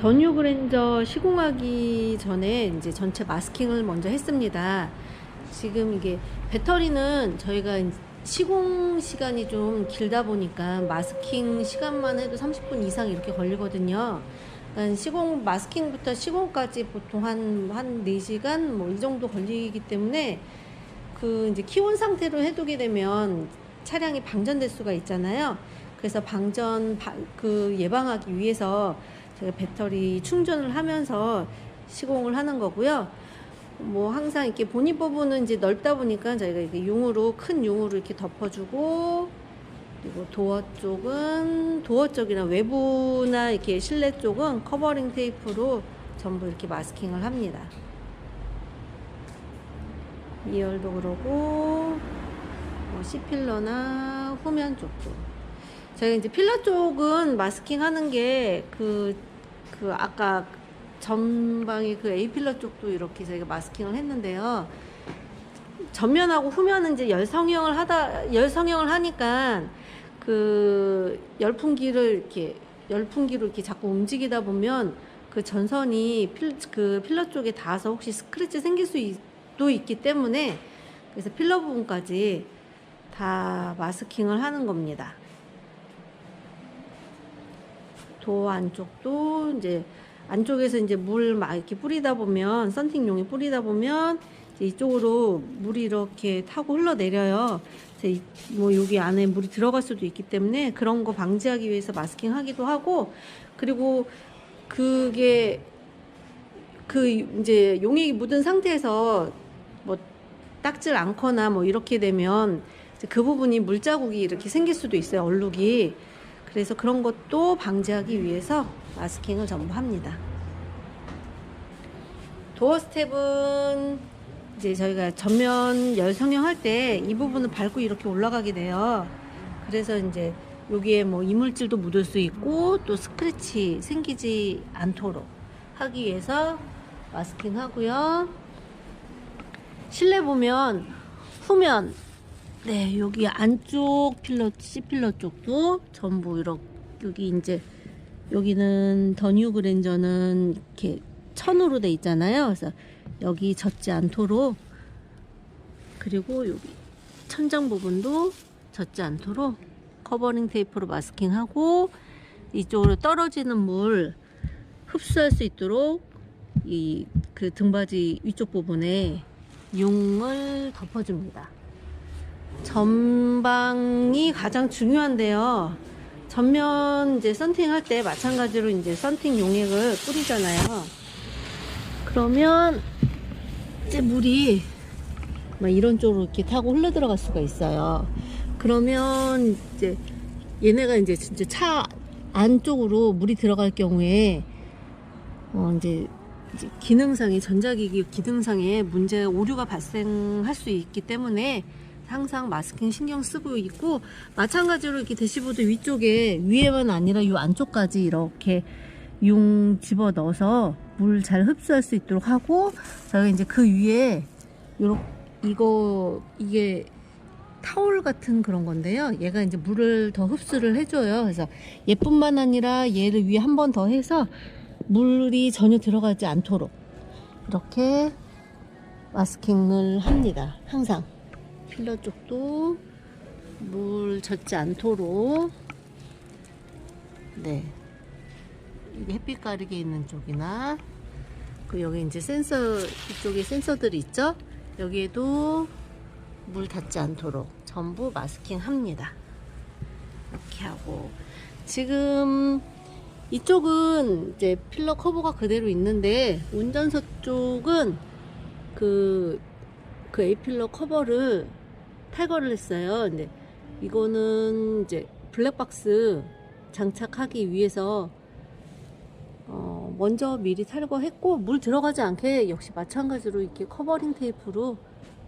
더뉴 그랜저 시공하기 전에 이제 전체 마스킹을 먼저 했습니다. 지금 이게 배터리는 저희가 시공 시간이 좀 길다 보니까 마스킹 시간만 해도 30분 이상 이렇게 걸리거든요. 그러니까 시공 마스킹부터 시공까지 보통 한 한 4시간 뭐 이 정도 걸리기 때문에 그 이제 키온 상태로 해두게 되면 차량이 방전될 수가 있잖아요. 그래서 방전 바- 그 예방하기 위해서 제가 배터리 충전을 하면서 시공을 하는 거고요. 뭐 항상 이렇게 본인 부분은 이제 넓다 보니까 저희가 이렇게 용으로 큰 용으로 이렇게 덮어주고 그리고 도어 쪽은 도어 쪽이나 외부나 이렇게 실내 쪽은 커버링 테이프로 전부 이렇게 마스킹을 합니다. 2열도 그러고 뭐 C필러나 후면 쪽도 저희가 이제 필러 쪽은 마스킹 하는 게 그 그 아까 전방의 그 A 필러 쪽도 이렇게 저희가 마스킹을 했는데요. 전면하고 후면은 이제 열성형을 하다 열성형을 하니까 그 열풍기를 이렇게 열풍기로 이렇게 자꾸 움직이다 보면 그 전선이 필, 그 필러 쪽에 닿아서 혹시 스크래치 생길 수도 있기 때문에 그래서 필러 부분까지 다 마스킹을 하는 겁니다. 도어 안쪽도 이제 안쪽에서 이제 물 막 이렇게 뿌리다 보면 썬팅용이 뿌리다 보면 이제 이쪽으로 물이 이렇게 타고 흘러내려요. 뭐 여기 안에 물이 들어갈 수도 있기 때문에 그런 거 방지하기 위해서 마스킹 하기도 하고 그리고 그게 그 이제 용액이 묻은 상태에서 뭐 닦질 않거나 뭐 이렇게 되면 그 부분이 물자국이 이렇게 생길 수도 있어요 얼룩이 그래서 그런 것도 방지하기 위해서 마스킹을 전부 합니다. 도어 스텝은 이제 저희가 전면 열 성형 할 때 이 부분을 밟고 이렇게 올라가게 돼요. 그래서 이제 여기에 뭐 이물질도 묻을 수 있고 또 스크래치 생기지 않도록 하기 위해서 마스킹 하고요. 실내 보면 후면 네 여기 안쪽 필러 C 필러 쪽도 전부 이렇게 여기 이제 여기는 더 뉴 그랜저는 이렇게 천으로 돼 있잖아요 그래서 여기 젖지 않도록 그리고 여기 천장 부분도 젖지 않도록 커버링 테이프로 마스킹하고 이쪽으로 떨어지는 물 흡수할 수 있도록 이 그 등받이 위쪽 부분에 용을 덮어줍니다. 전방이 가장 중요한데요. 전면 이제 썬팅 할 때 마찬가지로 이제 썬팅 용액을 뿌리잖아요. 그러면 이제 물이 막 이런 쪽으로 이렇게 타고 흘러 들어갈 수가 있어요. 그러면 이제 얘네가 이제 진짜 차 안쪽으로 물이 들어갈 경우에 어 이제 기능상의 전자기기 기능상에 문제 오류가 발생할 수 있기 때문에 항상 마스킹 신경 쓰고 있고 마찬가지로 이렇게 대시보드 위쪽에 위에만 아니라 이 안쪽까지 이렇게 용 집어 넣어서 물 잘 흡수할 수 있도록 하고 저희가 이제 그 위에 요렇게 이거 이게 타올 같은 그런 건데요. 얘가 이제 물을 더 흡수를 해줘요. 그래서 얘뿐만 아니라 얘를 위에 한 번 더 해서 물이 전혀 들어가지 않도록 이렇게 마스킹을 합니다. 항상 필러 쪽도 물 젖지 않도록 네 햇빛 가리개 있는 쪽이나 그 여기 이제 센서 이쪽에 센서들이 있죠. 여기에도 물 닿지 않도록 전부 마스킹 합니다. 이렇게 하고 지금 이쪽은 이제 필러 커버가 그대로 있는데 운전석 쪽은 그, 그 A필러 커버를 탈거를 했어요. 근데 이거는 이제 블랙박스 장착하기 위해서 어, 먼저 미리 탈거했고 물 들어가지 않게 역시 마찬가지로 이렇게 커버링 테이프로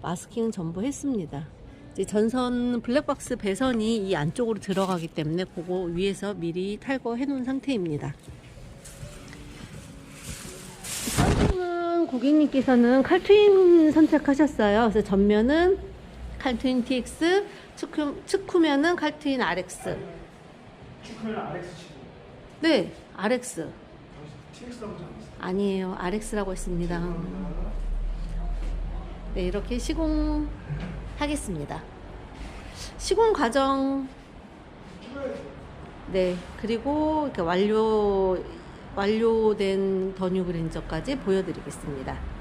마스킹 전부 했습니다. 이제 전선 블랙박스 배선이 이 안쪽으로 들어가기 때문에 그거 위에서 미리 탈거해 놓은 상태입니다. 고객님께서는 칼트윈 선택하셨어요. 그래서 전면은 칼트윈 TX, 측후, 측후면은 칼트윈 RX. 축하는 RX 치고 네, RX. TX라고. 아니에요. RX라고 했습니다. 네, 이렇게 시공하겠습니다. 시공 과정 네, 그리고 이렇게 완료 완료된 더뉴 그랜저까지 보여드리겠습니다.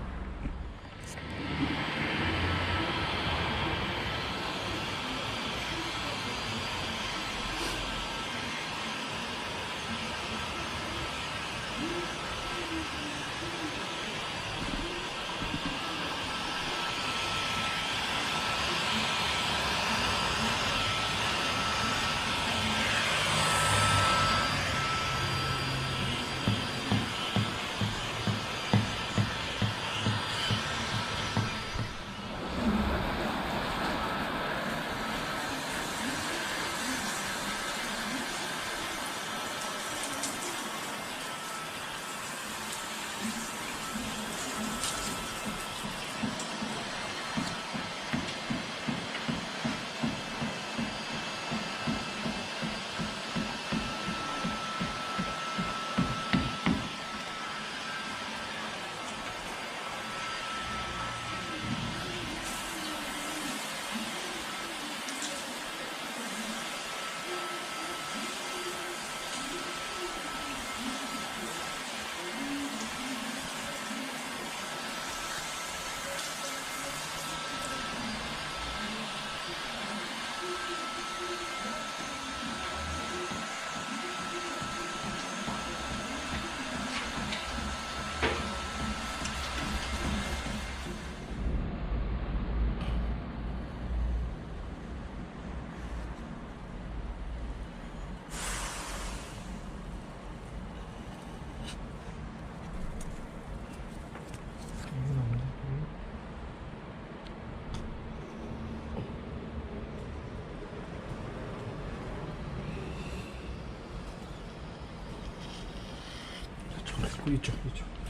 저쪽, 이쪽,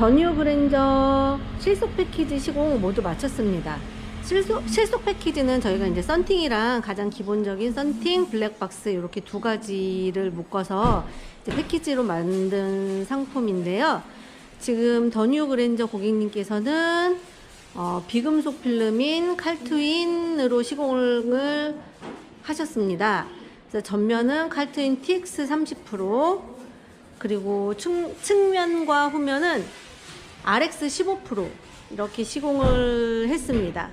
더뉴 그랜저 실속 패키지 시공 모두 마쳤습니다. 실속, 실속 패키지는 저희가 이제 썬팅이랑 가장 기본적인 썬팅, 블랙박스 이렇게 두 가지를 묶어서 패키지로 만든 상품인데요. 지금 더뉴 그랜저 고객님께서는 어, 비금속 필름인 칼트윈으로 시공을 하셨습니다. 그래서 전면은 칼트윈 TX 30% 그리고 측, 측면과 후면은 RX 15% 이렇게 시공을 했습니다.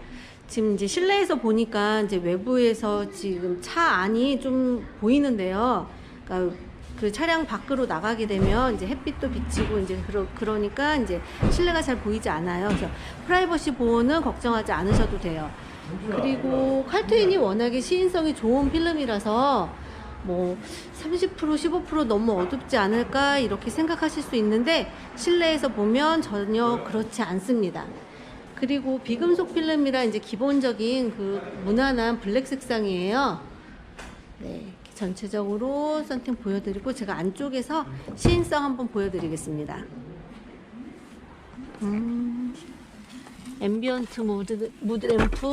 지금 이제 실내에서 보니까 이제 외부에서 지금 차 안이 좀 보이는데요. 그러니까 그 차량 밖으로 나가게 되면 이제 햇빛도 비치고 이제 그러, 그러니까 이제 실내가 잘 보이지 않아요. 그래서 프라이버시 보호는 걱정하지 않으셔도 돼요. 그리고 칼트윈이 워낙에 시인성이 좋은 필름이라서 뭐 30% 15% 너무 어둡지 않을까 이렇게 생각하실 수 있는데 실내에서 보면 전혀 그렇지 않습니다. 그리고 비금속 필름이라 이제 기본적인 그 무난한 블랙 색상이에요. 네, 전체적으로 썬팅 보여드리고 제가 안쪽에서 시인성 한번 보여드리겠습니다. 음, 앰비언트 무드, 무드 램프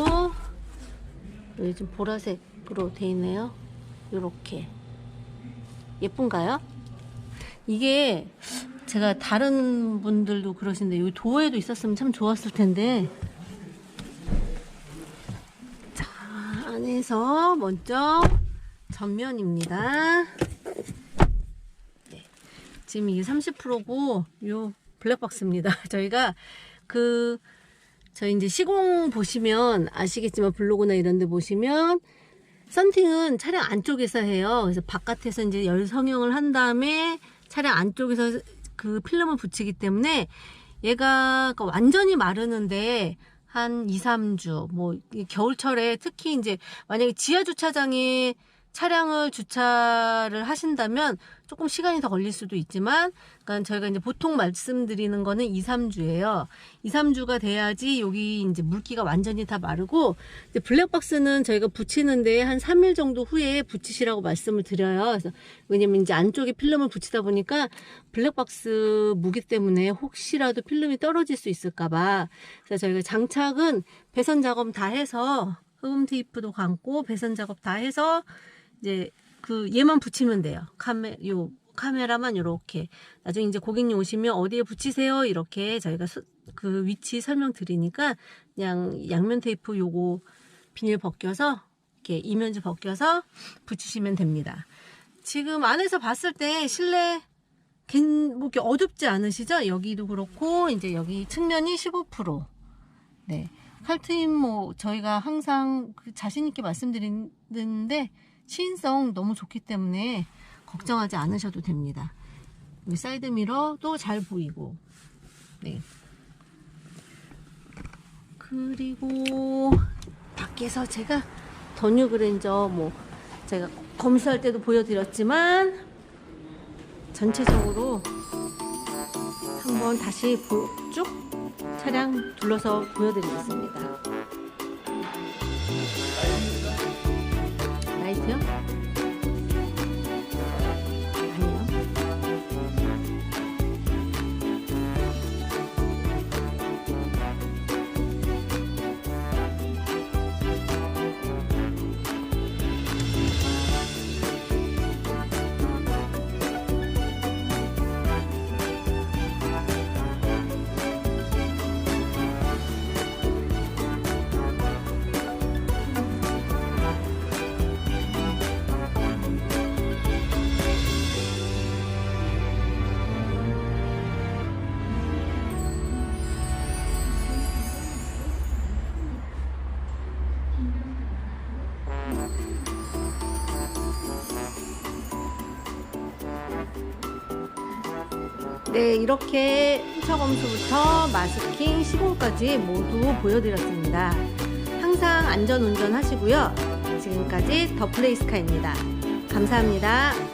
여기 좀 보라색으로 돼 있네요. 요렇게 예쁜가요? 이게 제가 다른 분들도 그러시는데 여기 도어에도 있었으면 참 좋았을 텐데 자 안에서 먼저 전면입니다 네. 지금 이게 30%고 요 블랙박스입니다 저희가 그 저희 이제 시공 보시면 아시겠지만 블로그나 이런 데 보시면 썬팅은 차량 안쪽에서 해요. 그래서 바깥에서 이제 열 성형을 한 다음에 차량 안쪽에서 그 필름을 붙이기 때문에 얘가 그러니까 완전히 마르는데 한 2, 3주 뭐이 겨울철에 특히 이제 만약에 지하 주차장에 차량을 주차를 하신다면 조금 시간이 더 걸릴 수도 있지만 그러니까 저희가 이제 보통 말씀드리는 거는 2, 3주예요. 2, 3주가 돼야지 여기 이제 물기가 완전히 다 마르고 이제 블랙박스는 저희가 붙이는데 한 3일 정도 후에 붙이시라고 말씀을 드려요. 그래서 왜냐면 이제 안쪽에 필름을 붙이다 보니까 블랙박스 무게 때문에 혹시라도 필름이 떨어질 수 있을까 봐 그래서 저희가 장착은 배선 작업 다 해서 흡음 테이프도 감고 배선 작업 다 해서 이제 그 얘만 붙이면 돼요. 카메 요 카메라만 이렇게 나중에 이제 고객님 오시면 어디에 붙이세요 이렇게 저희가 수- 그 위치 설명 드리니까 그냥 양면 테이프 요거 비닐 벗겨서 이렇게 이면지 벗겨서 붙이시면 됩니다. 지금 안에서 봤을 때 실내 겐- 뭐 이렇게 어둡지 않으시죠? 여기도 그렇고 이제 여기 측면이 15%. 네. 칼트임 뭐 저희가 항상 그 자신 있게 말씀드리는데 시인성 너무 좋기 때문에 걱정하지 않으셔도 됩니다. 사이드 미러도 잘 보이고. 네. 그리고 밖에서 제가 더뉴 그랜저 뭐 제가 검수할 때도 보여드렸지만 전체적으로 한번 다시 보- 쭉 차량 둘러서 보여드리겠습니다. 라이트 네, 이렇게 훔쳐 검수부터 마스킹, 시공까지 모두 보여드렸습니다. 항상 안전 운전 하시고요. 지금까지 더 플레이스카입니다. 감사합니다.